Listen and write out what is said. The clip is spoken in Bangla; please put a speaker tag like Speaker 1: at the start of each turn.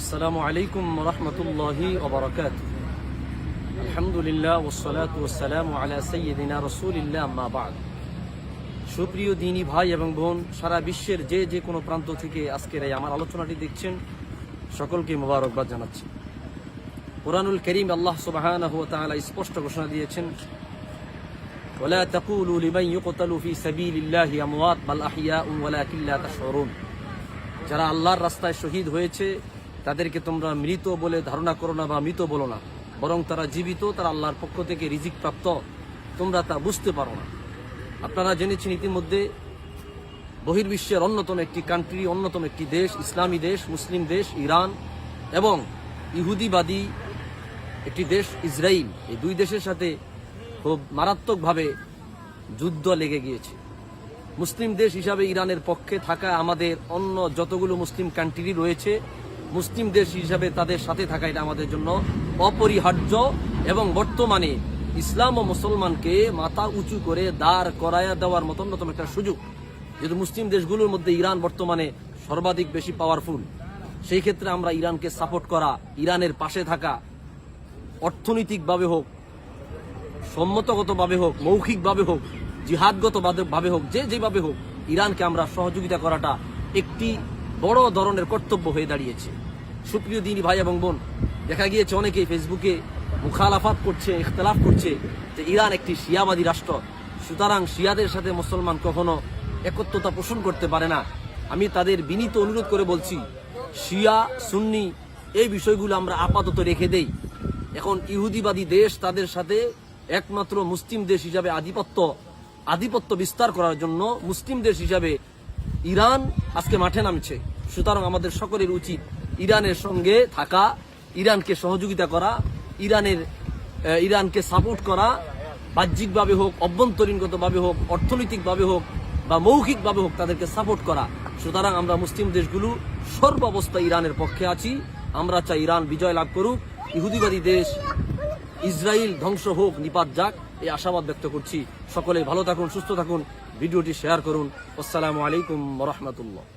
Speaker 1: আসসালামু আলাইকুম রহমতুল্লাহি ওবরাকাত আলহামদুলিল্লাহ ওসলাত ওসালাম আলা সৈয়দিনা রসুলিল্লাহ আম্মা বাদ সুপ্রিয় দিনী ভাই এবং বোন সারা বিশ্বের যে যে কোনো প্রান্ত থেকে আজকের এই আমার আলোচনাটি দেখছেন সকলকে মোবারকবাদ জানাচ্ছি কোরআনুল করিম আল্লাহ সুবহানাহু ওয়া তাআলা স্পষ্ট ঘোষণা দিয়েছেন ولا تقولوا لمن يقتل في سبيل الله اموات بل احياء ولكن لا تشعرون যারা আল্লাহর রাস্তায় শহীদ হয়েছে তাদেরকে তোমরা মৃত বলে ধারণা করো না বা মৃত বলো না। বরং তারা জীবিত, তারা আল্লাহর পক্ষ থেকে রিজিক প্রাপ্ত। তোমরা তা বুঝতে পারো না। আপনারা জেনেছেন ইতিমধ্যে বহির্বিশ্বের অন্যতম একটি কান্ট্রি অন্যতম একটি দেশ, ইসলামী দেশ, মুসলিম দেশ, ইরান এবং ইহুদিবাদী একটি দেশ ইসরায়েল এই দুই দেশের সাথে খুব মারাত্মকভাবে যুদ্ধ লেগে গিয়েছে। মুসলিম দেশ হিসাবে ইরানের পক্ষে থাকা আমাদের অন্য যতগুলো মুসলিম কান্ট্রি রয়েছে মুসলিম দেশ হিসাবে তাদের সাথে থাকা এটা আমাদের জন্য অপরিহার্য এবং বর্তমানে ইসলাম ও মুসলমানকে মাথা উঁচু করে দাঁড় করায়া দেওয়ার মতো অন্যতম একটা সুযোগ। যেহেতু মুসলিম দেশগুলোর মধ্যে ইরান বর্তমানে সর্বাধিক বেশি পাওয়ারফুল সেই ক্ষেত্রে আমরা ইরানকে সাপোর্ট করা, ইরানের পাশে থাকা, অর্থনৈতিকভাবে হোক, সম্মতগতভাবে হোক, মৌখিকভাবে হোক জিহাদগত ভাবে হোক, যে যেভাবে হোক, ইরানকে আমরা সহযোগিতা করাটা একটি বড় ধরনের কর্তব্য হয়ে দাঁড়িয়েছে। সুপ্রিয় দিনী ভাই এবং বোন, দেখা গিয়েছে অনেকেই ফেসবুকে মুখালাফাত করছে, ইখতলাফ করছে যে ইরান একটি শিয়াবাদী রাষ্ট্র। সুতরাং শিয়াদের সাথে মুসলমান কখনো একত্রতা পোষণ করতে পারে না। আমি তাদের বিনীত অনুরোধ করে বলছি, শিয়া, সুন্নি, এই বিষয়গুলো আমরা আপাতত রেখে দেই। এখন ইহুদিবাদী দেশ তাদের সাথে একমাত্র মুসলিম দেশ হিসাবে আধিপত্য আধিপত্য বিস্তার করার জন্য মুসলিম দেশ হিসাবে ইরান আজকে মাঠে নামছে। সুতরাং আমাদের সকলের উচিত ইরানের সঙ্গে থাকা, ইরানকে সহযোগিতা করা, ইরানের ইরানকে সাপোর্ট করা, বাহ্যিকভাবে হোক, অভ্যন্তরীণগতভাবে হোক, অর্থনৈতিকভাবে হোক বা মৌখিকভাবে হোক তাদেরকে সাপোর্ট করা। সুতরাং আমরা মুসলিম দেশগুলো সর্বাবস্থায় ইরানের পক্ষে আছি। আমরা চাই ইরান বিজয় লাভ করুক। ইহুদিবাদী দেশ ইসরায়েল ধ্বংস হোক, নিপাত যাক, এই আশাবাদ ব্যক্ত করছি। সকলে ভালো থাকুন, সুস্থ থাকুন। ভিডিওটি শেয়ার করুন। আসসালামু আলাইকুম রহমতুল্লাহ।